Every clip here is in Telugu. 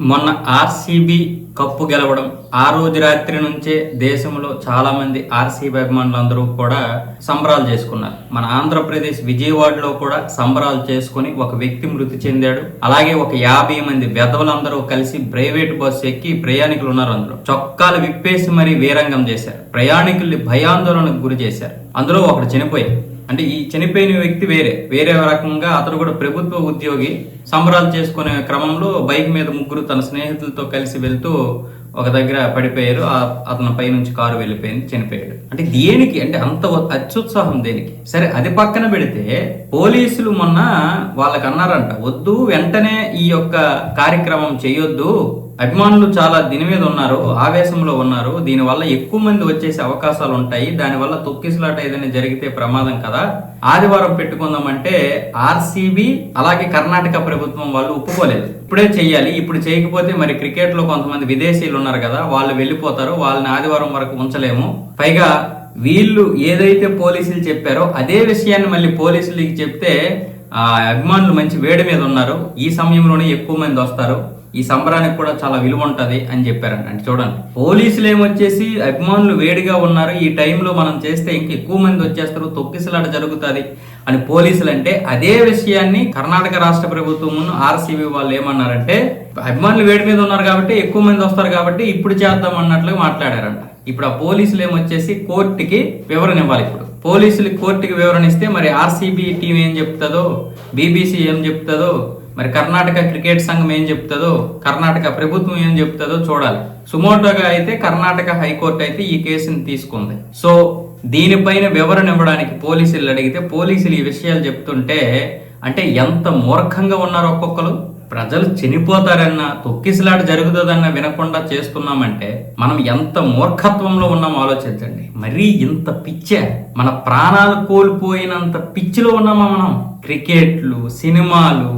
మొన్న ఆర్సీబీ కప్పు గెలవడం ఆ రోజు రాత్రి నుంచే దేశంలో చాలా మంది ఆర్సీబీ అభిమానులు అందరూ కూడా సంబరాలు చేసుకున్నారు. మన ఆంధ్రప్రదేశ్ విజయవాడలో కూడా సంబరాలు చేసుకుని ఒక వ్యక్తి మృతి చెందాడు. అలాగే ఒక యాభై మంది వెధవలందరూ కలిసి ప్రైవేట్ బస్సు ఎక్కి ప్రయాణికులు ఉన్నారు అందులో. చొక్కాలు విప్పేసి మరీ వీరంగం చేశారు. ప్రయాణికుల్ని భయాందోళనకు గురి చేశారు. అందులో ఒకడు చనిపోయాడు. అంటే ఈ చనిపోయిన వ్యక్తి వేరే వేరే రకంగా అతడు కూడా ప్రభుత్వ ఉద్యోగి. సంబరాలు చేసుకునే క్రమంలో బైక్ మీద ముగ్గురు తన స్నేహితులతో కలిసి వెళ్తూ ఒక దగ్గర పడిపోయారు. అతని పై నుంచి కారు వెళ్ళిపోయింది చనిపోయాడు. అంటే దేనికి? అంటే అంత అత్యుత్సాహం దేనికి? సరే అది పక్కన పెడితే పోలీసులు మొన్న వాళ్ళకి అన్నారంట వద్దు వెంటనే ఈ యొక్క కార్యక్రమం చేయొద్దు. అభిమానులు చాలా దీని మీద ఉన్నారు ఆవేశంలో ఉన్నారు. దీనివల్ల ఎక్కువ మంది వచ్చేసే అవకాశాలు ఉంటాయి దానివల్ల తొక్కిసలాట ఏదైనా జరిగితే ప్రమాదం కదా. ఆదివారం పెట్టుకుందామంటే ఆర్సీబీ అలాగే కర్ణాటక ప్రభుత్వం వాళ్ళు ఒప్పుకోలేదు. ఇప్పుడే చెయ్యాలి. ఇప్పుడు చేయకపోతే మరి క్రికెట్లో కొంతమంది విదేశీయులు ఉన్నారు కదా వాళ్ళు వెళ్ళిపోతారు. వాళ్ళని ఆదివారం వరకు ఉంచలేము. పైగా వీళ్ళు ఏదైతే పోలీసులు చెప్పారో అదే విషయాన్ని మళ్ళీ పోలీసులకి చెప్తే ఆ అభిమానులు మంచి వేడి మీద ఉన్నారు. ఈ సమయంలోనే ఎక్కువ మంది వస్తారు. ఈ సంబరానికి కూడా చాలా విలువ ఉంటది అని చెప్పారంట. అంటే చూడండి పోలీసులు ఏమొచ్చేసి అభిమానులు వేడిగా ఉన్నారు. ఈ టైంలో మనం చేస్తే ఇంక ఎక్కువ మంది వచ్చేస్తారు. తొక్కిసలాట జరుగుతుంది అని పోలీసులు అంటే అదే విషయాన్ని కర్ణాటక రాష్ట్ర ప్రభుత్వం ఆర్సీబీ వాళ్ళు ఏమన్నారంటే అభిమానులు వేడి మీద ఉన్నారు కాబట్టి ఎక్కువ మంది వస్తారు కాబట్టి ఇప్పుడు చేద్దాం అన్నట్లుగా మాట్లాడారంట. ఇప్పుడు ఆ పోలీసులు ఏమొచ్చేసి కోర్టుకి వివరణ ఇవ్వాలి ఇప్పుడు. పోలీసులు కోర్టుకి వివరణ ఇస్తే మరి ఆర్సీబీ టీం ఏం చెప్తుందో బీబీసీ ఏం చెప్తుందో మరి కర్ణాటక క్రికెట్ సంఘం ఏం చెప్తుందో కర్ణాటక ప్రభుత్వం ఏం చెప్తుందో చూడాలి. సుమోటోగా అయితే కర్ణాటక హైకోర్టు అయితే ఈ కేసుని తీసుకుంది. సో దీనిపైన వివరణ ఇవ్వడానికి పోలీసులు అడిగితే పోలీసులు ఈ విషయాలు చెప్తుంటే అంటే ఎంత మూర్ఖంగా ఉన్నారు ఒక్కొక్కరు? ప్రజలు చనిపోతారన్న తొక్కిసలాట జరుగుతుందన్న వినకుండా చేస్తున్నామంటే మనం ఎంత మూర్ఖత్వంలో ఉన్నాం ఆలోచించండి. మరీ ఇంత పిచ్చే మన ప్రాణాలు కోల్పోయినంత పిచ్చిలో ఉన్నామా మనం? క్రికెట్లు సినిమాలు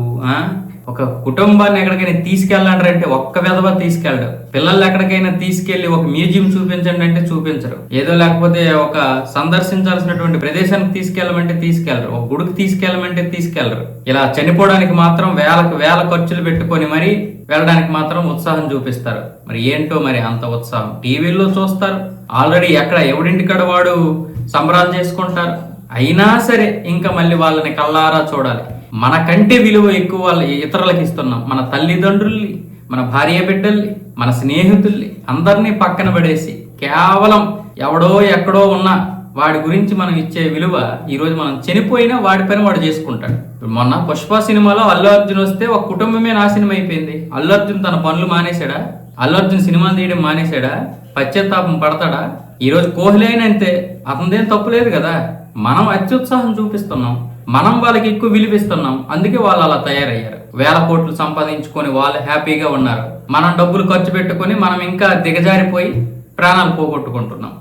ఒక కుటుంబాన్ని ఎక్కడికైనా తీసుకెళ్ళాలంటే ఒక్క విధవ తీసుకెళ్ళడు. పిల్లలు ఎక్కడికైనా తీసుకెళ్ళి ఒక మ్యూజియం చూపించండి అంటే చూపించరు. ఏదో లేకపోతే ఒక సందర్శించాల్సినటువంటి ప్రదేశానికి తీసుకెళ్ళమంటే తీసుకెళ్ళరు ఒక గుడికి తీసుకెళ్ళమంటే తీసుకెళ్ళరు ఇలా చనిపోవడానికి మాత్రం వేలకు వేల ఖర్చులు పెట్టుకొని మరి వెళ్ళడానికి మాత్రం ఉత్సాహం చూపిస్తారు. మరి ఏంటో మరి అంత ఉత్సాహం. టీవీల్లో చూస్తారు. ఆల్రెడీ ఎక్కడ ఎవడింటికాడ వాడు సంబరాలు చేసుకుంటారు. అయినా సరే ఇంకా మళ్ళీ వాళ్ళని కళ్ళారా చూడాలి. మనకంటే విలువ ఎక్కువ వాళ్ళ ఇతరులకు ఇస్తున్నాం. మన తల్లిదండ్రుల్ని మన భార్య బిడ్డల్ని మన స్నేహితుల్ని అందరినీ పక్కన పడేసి కేవలం ఎవడో ఎక్కడో ఉన్నా వాడి గురించి మనం ఇచ్చే విలువ ఈరోజు మనం చనిపోయినా వాడి పని వాడు చేసుకుంటాడు. ఇప్పుడు మొన్న పుష్ప సినిమాలో అల్లు అర్జున్ వస్తే ఒక కుటుంబమే నాశనం అయిపోయింది. అల్లు అర్జున్ తన పనులు మానేశాడా? అల్లు అర్జున్ సినిమాలు తీయడం మానేశాడా? పశ్చాత్తాపం పడతాడా? ఈరోజు రోజు కోహ్లీ అయినా అంతే. అతనిదేం తప్పు లేదు కదా. మనం అత్యుత్సాహం చూపిస్తున్నాం. మనం వాళ్ళకి ఎక్కువ విలువిస్తున్నాం అందుకే వాళ్ళు అలా తయారయ్యారు. వేల కోట్లు సంపాదించుకొని వాళ్ళు హ్యాపీగా ఉన్నారు. మనం డబ్బులు ఖర్చు పెట్టుకొని మనం ఇంకా దిగజారిపోయి ప్రాణాలు పోగొట్టుకుంటున్నాం.